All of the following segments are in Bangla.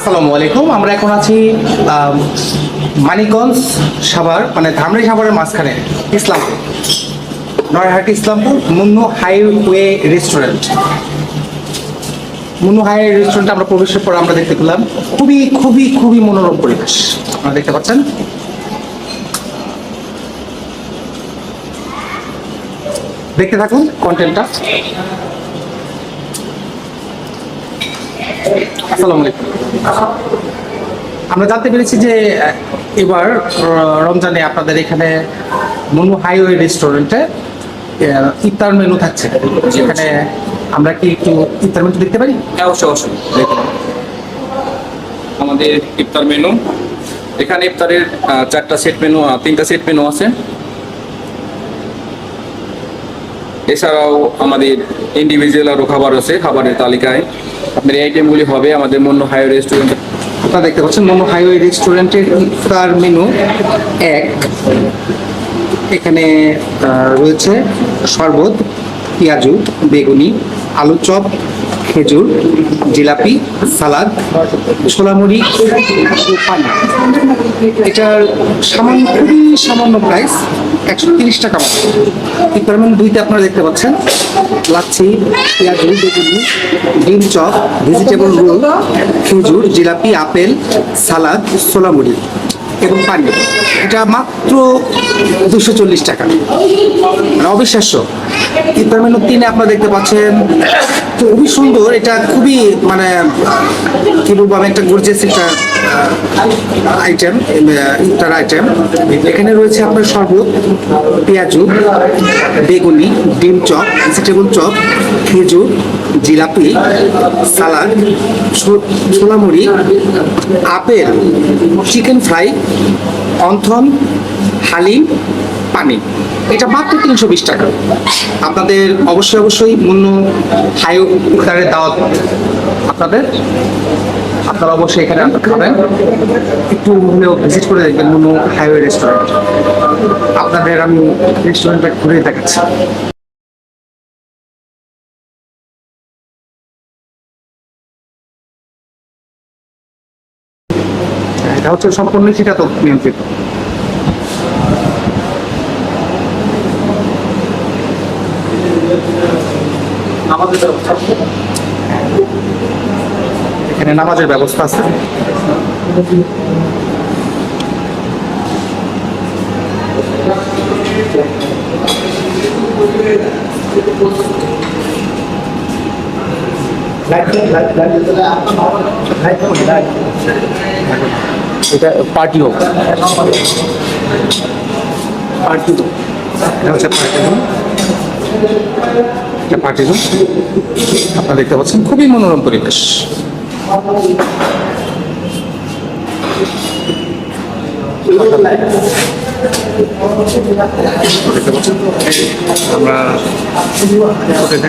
আসসালামু আলাইকুম। আমরা এখন আছি মানিকগঞ্জ সাভার মানে ধামরাই সাভারের মাঝখানে, Islampur. Nayarhati Islampur, Munnu highway restaurant. Munnu highway রেস্টুরেন্টে আমরা প্রবেশের পর আমরা দেখতে পেলাম খুবই খুবই খুবই মনোরম পরিবেশ। আপনারা দেখতে পাচ্ছেন? দেখতে থাকুন কন্টেন্টটা আলাইকুম। আমরা জানতে পেরেছি যে এবার রমজানে আপনাদের এখানে মনু হাইওয়ে রেস্টুরেন্টে ইফতার মেনু থাকছে। যেখানে আমরা কি একটু ইফতার মেনু দেখতে পারি? হ্যাঁ অবশ্যই অবশ্যই। আমাদের ইফতার মেনু। এখানে ইফতারের চারটা সেট মেনু তিনটা সেট মেনু আছে। এছাড়াও আমাদের ইন্ডিভিজুয়াল আরও খাবার আছে, খাবারের তালিকায়। আপনার এই আইটেমগুলি হবে আমাদের মন্য হাইওয়ে রেস্টুরেন্ট আপনারা দেখতে পাচ্ছেন মনো হাইওয়ে রেস্টুরেন্টের ইফতার মেনু এক। এখানে রয়েছে শরবত, পেঁয়াজু, বেগুনি, আলু চপ খেজুর, জিলাপি, সালাদ, ছোলামুড়ি পানি এটার সামান্য, খুবই সামান্য প্রাইস একশো তিরিশ টাকা মাত্র মেনু দুইতে আপনারা দেখতে পাচ্ছেন। লাচ্ছি, পেঁয়াজু, বেগুনি, ডিম চপ ভেজিটেবল রোল খেজুর, জিলাপি, আপেল, সালাদ সোলামুড়ি এবং পানি এটা মাত্র দুশো চল্লিশ টাকা। মানে অবিশ্বাস্য। ইফতার মেনু তিনে আপনারা দেখতে পাচ্ছেন, খুবই সুন্দর। এটা খুবই মানে কি বলব আমি, একটা গর্জিয়াস একটা আইটেম ইফতার আইটেম এখানে রয়েছে আপনার শরবত, পেঁয়াজু, বেগুনি, ডিম চপ ভেজিটেবল চপ, খেজুর, জিলাপি সালাদ ছো- ছোলামুড়ি, apple, chicken fry wonton, haleem, পানি। এটা মাত্র তিনশো বিশ টাকা। আপনাদের অবশ্যই অবশ্যই মূল্য হাই ইফতারের দাওয়াত আপনাদের। আপনারা অবশ্যই এখানে খাবেন একটু হলেও ভিজিট করে দেখবেন মুনু হাইওয়ে রেস্টুরেন্ট আপনাদের আমি রেস্টুরেন্টটা ঘুরে দেখাচ্ছি। হচ্ছে সম্পূর্ণ শীতাতপ নিয়ন্ত্রিত এখানে নামাজের ব্যবস্থা আছে এটা পার্টি হোক। পার্টি হোক। এটা হচ্ছে পার্টি হোক আপনারা দেখতে পাচ্ছেন, খুবই মনোরম পরিবেশ। আমরা ওটা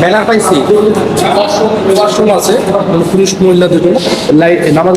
ব্যানার পাইছি। ওয়াশরুম আছে। মানে পুরুষ মহিলা দুটো লাইট নামাজ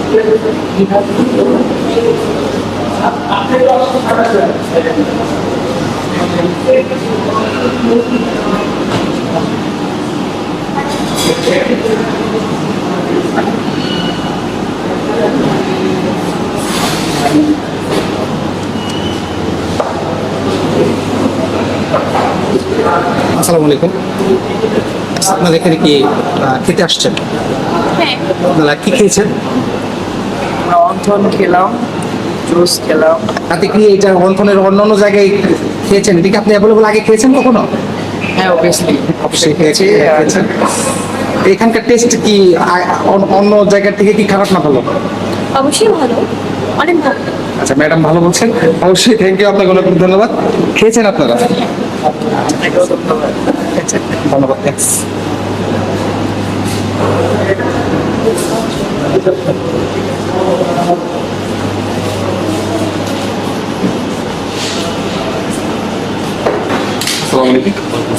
আসসালামু আলাইকুম। আপনারা এখানে কি খেতে আসছেন? হ্যাঁ। আপনারা কি খেয়েছেন? রন্ধন খেলাম জুস খেলাম। তাতে কি এটা অন্থনের অন্য অন্য জায়গায় খেয়েছেন? এটা কি আপনি অ্যাভেলেবল আগে খেয়েছেন কখনো? হ্যাঁ অবভিয়াসলি অবশ্যই খেয়েছি খেয়েছেন এখানকার টেস্ট কি অন্য জায়গার থেকে কি খারাপ না ভালো? অবশ্যই ভালো। অনেক ভালো। আচ্ছা ম্যাডাম ভালো বলছেন। অবশ্যই থ্যাংক ইউ আপনাকে অনেক ধন্যবাদ। খেয়েছেন আপনারা? ধন্যবাদ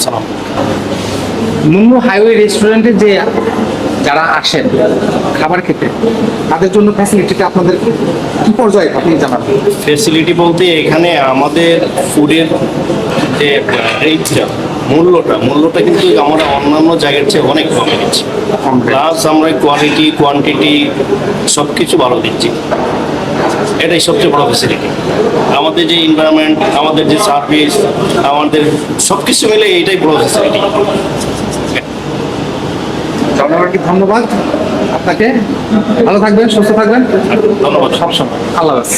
থ্যাংকস মুন্নু হাইওয়ে রেস্টুরেন্টে যে যারা আসেন খাবার খেতে তাদের জন্য ফ্যাসিলিটিটা আপনাদের কি পর্যায়ে আপনি জানাবেন? ফেসিলিটি বলতে এখানে আমাদের ফুডের যে রেটটা মূল্যটা মূল্যটা কিন্তু আমরা অন্যান্য জায়গার চেয়ে অনেক কমে দিচ্ছি। প্লাস আমরা কোয়ালিটি কোয়ান্টিটি সব কিছু ভালো দিচ্ছি। এটাই সবচেয়ে বড় ফেসিলিটি আমাদের যে এনভায়রনমেন্ট আমাদের যে সার্ভিস আমাদের সব কিছু মিলে এটাই বড় ফেসিলিটি ধন্যবাদ। আপনাকে ভালো থাকবেন সুস্থ থাকবেন। ধন্যবাদ। সবসময় আল্লাহ হাফেজ।